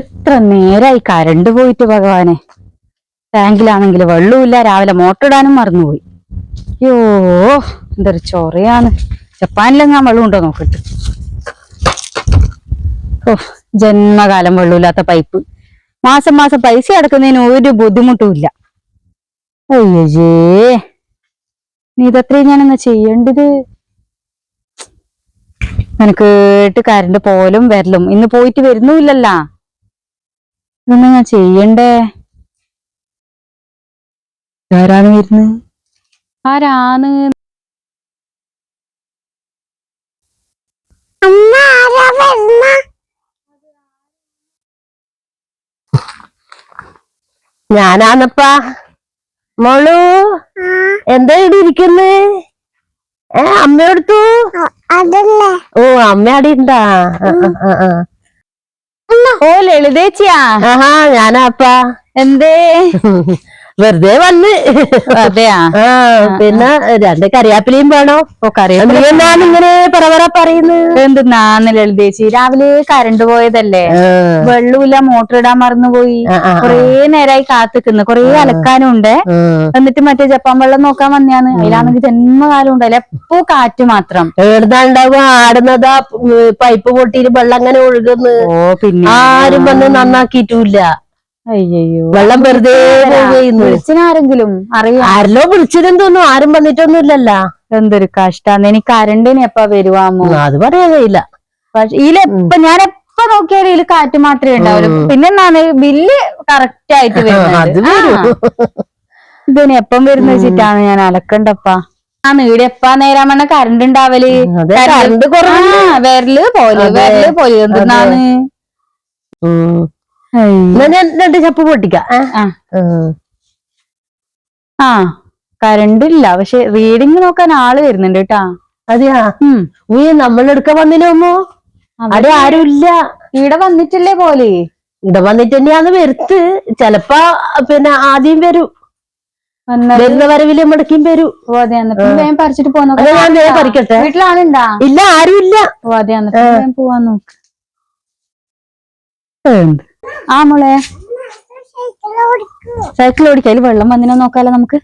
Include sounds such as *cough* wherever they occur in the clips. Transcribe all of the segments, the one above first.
എത്ര നേരായി കരണ്ട് പോയിട്ട് ഭഗവാനെ. ടാങ്കിലാണെങ്കിൽ വെള്ളമില്ല രാവിലെ മോട്ടർ ഇടാനും മറന്നുപോയി. യോ എന്തൊരു ചൊറയാണ്. ജപ്പാനിലെങ്ങാൻ വെള്ളം ഉണ്ടോ നോക്കട്ട്. ഓ ജന്മകാലം വെള്ളമില്ലാത്ത പൈപ്പ്. മാസം മാസം പൈസ അടക്കുന്നതിന് ഒരു ബുദ്ധിമുട്ടുമില്ല അയ്യേ നീ ഇതത്രയും ഞാനെന്നാ ചെയ്യേണ്ടത്? നിനക്കേട്ട് കരണ്ട് പോലും വരലും. ഇന്ന് പോയിട്ട് വരുന്നുമില്ലല്ല. ഇതൊന്നും ഞാൻ ചെയ്യണ്ടേ? ആരാണ് വരുന്നത് ആരാണ്? ഞാനാന്നപ്പാ മോളു എന്താ ഇവിടെ ഇരിക്കുന്നേ? ഏ അമ്മയോടുത്തു അതല്ലേ. ഓ അമ്മ അവിടെ ഉണ്ടാ. ആ, ആ, ആ. ഓ ലളിതേച്ചിയാ. ആഹാ ഞാനാപ്പാ എന്തേ? *laughs* വെറുതെ വന്ന്. പിന്നെ രണ്ട് കറിയാപ്പിലയും വേണോ? എന്താണ് ഇങ്ങനെ പറവറ പറയുന്നത്? എന്ത് ലളിതേച്ചി രാവിലെ കരണ്ട് പോയതല്ലേ? വെള്ളമില്ല മോട്ടർ ഇടാൻ മറന്നുപോയി. കൊറേ നേരായി കാത്തിക്കുന്നു. കൊറേ അലക്കാനും ഉണ്ട് എന്നിട്ട് മറ്റേ ജപ്പാൻ വെള്ളം നോക്കാൻ വന്നാന്ന് അതിലാണെങ്കിൽ ജന്മകാലം ഉണ്ടല്ലേ എപ്പോ കാറ്റ് മാത്രം. എഴുതാണ്ടാവും ആടുന്നതാ പൈപ്പ് പൊട്ടിയിട്ട് വെള്ളം അങ്ങനെ ഒഴുകുന്നു. ആരും വന്ന് നന്നാക്കിയിട്ടില്ല. അയ്യോ വെള്ളം വെറുതെ വിളിച്ചിനാരെങ്കിലും അറിയാം. ആരല്ലോ തോന്നുന്നു ആരും വന്നിട്ടൊന്നുമില്ലല്ല. എന്തൊരു കഷ്ടാന്ന് എനിക്ക് കരണ്ടിന് എപ്പാ വരുവാമോ? അത് പറയാതെയില്ല പക്ഷെ ഇതിലെപ്പ ഞാൻ എപ്പ നോക്കിയാലും ഇതിൽ കാറ്റ് മാത്രമേ ഉണ്ടാവുള്ളൂ. പിന്നെ എന്താണ് ബില്ല് കറക്റ്റ് ആയിട്ട് വരുന്നത്. ഇതിന് എപ്പം വരുന്ന വെച്ചിട്ടാണ് ഞാൻ അലക്കണ്ടപ്പാ. ആ നീടെ എപ്പാ വേണ കറണ്ട് ഉണ്ടാവൽ? കറണ്ട് കുറവുണ്ട്. ആ, വരൽ പോലെ വരൽ പോലെ. എന്നാ ഞാൻ രണ്ട് ചപ്പ് പൊട്ടിക്കാം? ആ. കറണ്ട് ഇല്ല. പക്ഷെ റീഡിങ് നോക്കാൻ ആൾ വരുന്നുണ്ട് കേട്ടാ. അതെയാ? ഉയ്യ് നമ്മളെടുക്കാൻ വന്നിനോമോ അവിടെ ആരും ഇല്ല ഇവിടെ വന്നിട്ടില്ലേ പോലെ ഇവിടെ വന്നിട്ട് തന്നെയാന്ന് വരുത്ത് ചെലപ്പോ പിന്നെ ആദ്യം വരും. വരുന്ന വരവിൽ മടക്കിയും വരും. വേഗം പറിച്ചിട്ട് പോന്നോ ഞാൻ വേഗം പറിക്കട്ടെ. വീട്ടിലാളുണ്ടാ? ഇല്ല ആരും ഇല്ല ഓ അതെ. പോവാൻ നോക്ക്. എന്ത്? ആ മോളെ. സൈക്കിൾ ഓടിക്കാം. അതിൽ വെള്ളം വന്നിനോ നോക്കാലോ നമുക്ക്.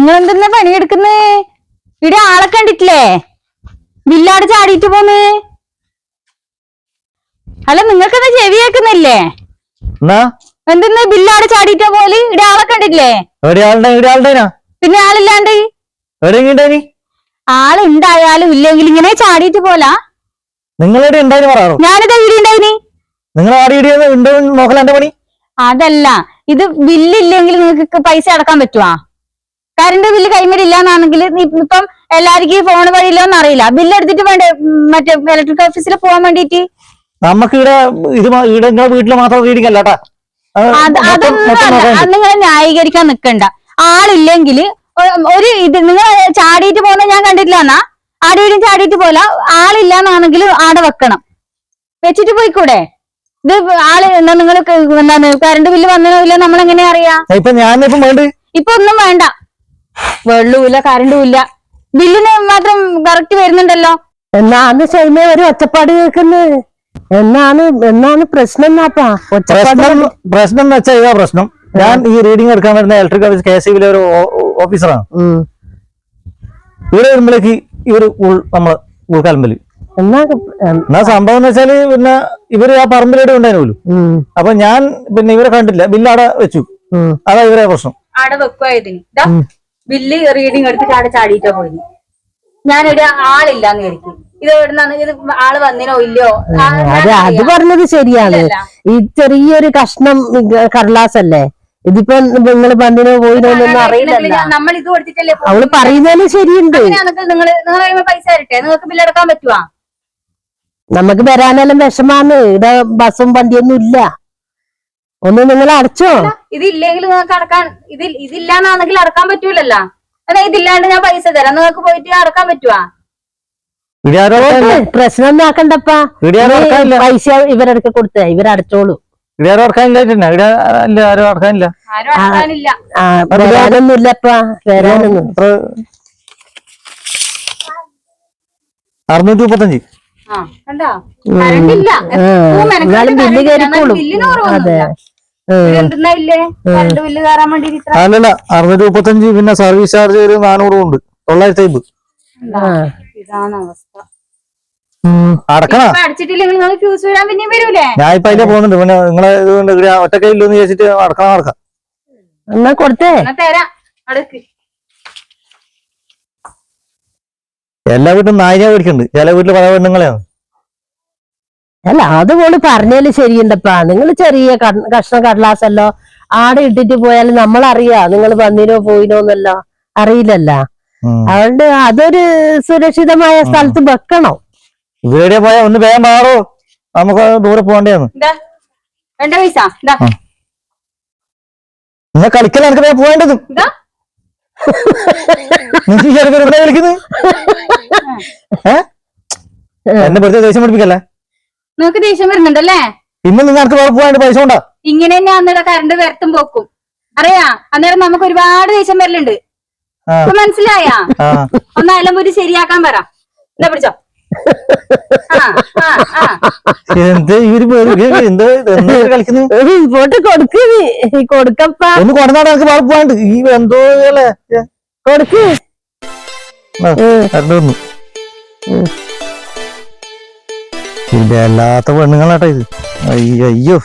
നിങ്ങൾ എന്തെന്നാ പണിയെടുക്കുന്നേ? ഇവിടെ ആളെ കണ്ടിട്ടില്ലേ? ബില്ലാട് ചാടിയിട്ട് പോന്ന്. അല്ല നിങ്ങൾക്കെന്താ ചെവി കേൾക്കുന്നില്ലേ? എന്തെന്ന്? ബില്ലാട് ചാടിയിട്ട പോലെ? ഇവിടെ ആളെ കണ്ടിട്ടില്ലേ? പിന്നെ ആളില്ലാണ്ട്? ആളുണ്ടായാലും ഇല്ലെങ്കിൽ ഇങ്ങനെ ചാടിയിട്ട് പോലാ. നിങ്ങളെവിടെ പറയാറോ ഞാനിതാ ഇവിടെ ഉണ്ടായിനി നിങ്ങൾ ആടി പണി? അതല്ല ഇത് ബില്ലില്ലെങ്കിൽ നിങ്ങൾക്ക് പൈസ അടക്കാൻ പറ്റുവാ. കറണ്ട് ബില്ല് കൈമേലില്ലാന്നാണെങ്കിൽ ഇപ്പം എല്ലാവർക്കും ഈ ഫോൺ വഴിയില്ലോന്ന് അറിയില്ല. ബില്ല് എടുത്തിട്ട് വേണ്ടേ മറ്റേ ഇലക്ട്രിക് ഓഫീസിൽ പോകാൻ വേണ്ടിട്ട്? നമുക്ക് ഇവിടെ ഇത് ഇവിടെ നിങ്ങളെ വീട്ടിൽ മാത്രം റീഡിംഗ് അല്ലാട്ടാ അതൊന്നും നിങ്ങൾ ന്യായീകരിക്കാൻ നിക്കണ്ട. ആളില്ലെങ്കിൽ ഒരു ഇത് നിങ്ങൾ ചാടിയിട്ട് പോകുന്ന ഞാൻ കണ്ടിട്ടില്ല എന്നാ. ആടെ വീടും ചാടിയിട്ട് പോല ആളില്ലാന്നാണെങ്കിൽ ആടെ വെക്കണം. വെച്ചിട്ട് പോയിക്കൂടെ? ഇത് ആൾ എന്താ നിങ്ങൾ എന്താണ് കറണ്ട് ബില്ല് വന്നോ ഇല്ല നമ്മൾ എങ്ങനെ അറിയാ ഞാൻ ഇപ്പൊ ഒന്നും വേണ്ട. വെള്ളവുമില്ല കറണ്ടും ഇല്ല ബില്ലിന് മാത്രം കറക്റ്റ് വരുന്നുണ്ടല്ലോ. എന്നാന്ന് സൈമ ഒരു ഒച്ചപ്പാട് കേൾക്കുന്നത് എന്നാണ് എന്നാണ് പ്രശ്നം എന്നാപ്പാ ഒച്ചപ്പാട് പ്രശ്നം പ്രശ്നം എന്ന് വെച്ചാൽ ഇതാ പ്രശ്നം. ഞാൻ ഈ റീഡിംഗ് എടുക്കാൻ വരുന്ന ഇലക്ട്രിക് ഓഫീസ് കെ സിബിലെ ഒരു ഓഫീസറാണ് ഉം. ഇവിടെ വരുമ്പോഴേക്ക് ഇവർ ഉൾ- നമ്മൾ ഉൾക്കാലമ്പൽ. എന്നാ ഉം, എന്നാ സംഭവം എന്ന് വെച്ചാൽ പിന്നെ ഇവർ ആ പറമ്പിലൂടെ ഉണ്ടായിരുന്നു ഉം, അപ്പൊ ഞാൻ പിന്നെ ഇവരെ കണ്ടില്ല. ബില്ല് അവിടെ വെച്ചു. ഉം. അതാ ഇവരെ പ്രശ്നം. ബില്ല് റീഡിങ് എടുത്തിട്ട് ആടെ ചാടിയിട്ടാ പോയി. ഞാനൊരു ആളില്ലാന്ന് വിചാരിക്കും. ഇത് എവിടുന്നാണ്? ഇത് ആൾ വന്നിനോ ഇല്ലയോ? അത്. പറഞ്ഞത് ശരിയാണ്. ഈ ചെറിയൊരു കഷ്ണം കടലാസ് അല്ലേ ഇതിപ്പോ നിങ്ങൾ ബന്ധിനോ പോയിനോ അറിയില്ല നമ്മൾ ഇത് കൊടുത്തിട്ടല്ലേ. അവൾ പറയുന്നതിന് ശരിയുണ്ട്. നിങ്ങൾ നിങ്ങൾ പൈസ തരട്ടെ? നിങ്ങൾക്ക് ബില്ലടക്കാൻ പറ്റുവാ? നമുക്ക് വരാനെല്ലാം വിഷമാന്ന് ഇവിടെ ബസ്സും വണ്ടിയൊന്നും ഇല്ല. ഒന്ന് നിങ്ങൾ അടച്ചോ? ഇതില്ലെങ്കിൽ നിങ്ങൾക്ക് അടക്കാൻ ഇത് ഇതില്ലാന്നാണെങ്കിൽ അടക്കാൻ പറ്റൂലല്ലോ. അതെ ഇതില്ലാണ്ട് ഞാൻ പൈസ തരാം. നിങ്ങൾക്ക് പോയിട്ട് അടക്കാൻ പറ്റുവാ? പ്രശ്നം ഒന്നും ആക്കണ്ടപ്പാ. പൈസ ഇവരടുക്ക കൊടുത്തേ ഇവരടച്ചോളൂ. അടക്കാനില്ല ഇല്ല ആരും അടക്കാനില്ല. വരാനൊന്നും ഇല്ലപ്പാ വരാനൊന്നും. അറുന്നൂറ്റി മുപ്പത്തഞ്ച്. ബില്ല് കയറിക്കോളും. അതെ. അല്ലല്ല അറുന്നൂറ്റി മുപ്പത്തഞ്ച് പിന്നെ സർവീസ് ചാർജ് ഒരു നാനൂറും ഉണ്ട് തൊള്ളായിരത്തി അമ്പത് ആ. ഇതാണ് അവസ്ഥ. അടക്കണ? ഇപ്പൊ അടിച്ചിട്ടില്ലെങ്കിൽ നിങ്ങൾ? ഫ്യൂസ് വരാൻ പിന്നെയും വരൂലേ? ഞാൻ ഇപ്പൊ അതിലെ പോകുന്നുണ്ട്. പിന്നെ നിങ്ങളെ ഇവിടെ ഒറ്റക്കയില്ലെന്ന് വിചാരിച്ചിട്ട് അടക്കണം അടക്കാം എന്നാ കൊടുത്തേ. എന്നാ തരാം. അടുക്ക്. എല്ലാ വീട്ടിലും നായിനെ മേടിക്കുന്നുണ്ട് ചില വീട്ടിൽ പല പെണ്ണുങ്ങളെയാണ് അല്ല അത് പോലെ പറഞ്ഞാൽ ശരിയുണ്ടപ്പാ. നിങ്ങൾ ചെറിയ കഷ്ണം കടലാസല്ലോ ആടെ ഇട്ടിട്ട് പോയാലും നമ്മൾ അറിയാ നിങ്ങൾ വന്നിനോ പോയിനോ എന്നല്ലോ. അറിയില്ലല്ല. അതുകൊണ്ട് അതൊരു സുരക്ഷിതമായ സ്ഥലത്ത് വെക്കണം. ഇവിടെ പോയാൽ ഒന്ന് വേഗം മാറോ. നമുക്ക് ദൂരെ പോകണ്ടേന്ന് നിങ്ങൾ കളിക്കല എനിക്ക് പോകേണ്ടത്. എന്താ നിങ്ങൾക്ക് ചെറുപ്പം കളിക്കുന്നത് ഏ എന്നെ വെറുതെ ദേഷ്യം പഠിപ്പിക്കല്ലേ നിങ്ങൾക്ക് ദേഷ്യം വരുന്നുണ്ടല്ലേ? പിന്നെ നിങ്ങൾക്ക് പോകാണ്ട് പൈസ ഉണ്ടോ ഇങ്ങനെ തന്നെ അന്നേരം കറണ്ട് വരത്തും പോക്കും. അറിയാ? അന്നേരം നമുക്ക് ഒരുപാട് ദേഷ്യം വരലുണ്ട്. മനസ്സിലായാ? ഒന്ന് അലമ്പൂരി ശരിയാക്കാൻ പറ. എന്നാ പിടിച്ചോ. ആ ആ ആ. എന്ത് ഇവർ വെറുതെ എന്ത് കളിക്കുന്നത് ഇങ്ങോട്ട് കൊടുക്ക് നീ. കൊടുക്കപ്പ. ഒന്ന് കൊണ്ടാണ് എനിക്ക് വേറെ പോകാണ്ട് ഈ എന്തോ കൊടുക്ക്. കറണ്ട് അല്ലാത്ത പെണ്ണുങ്ങളാട്ടോ ഇത്. അയ്യോ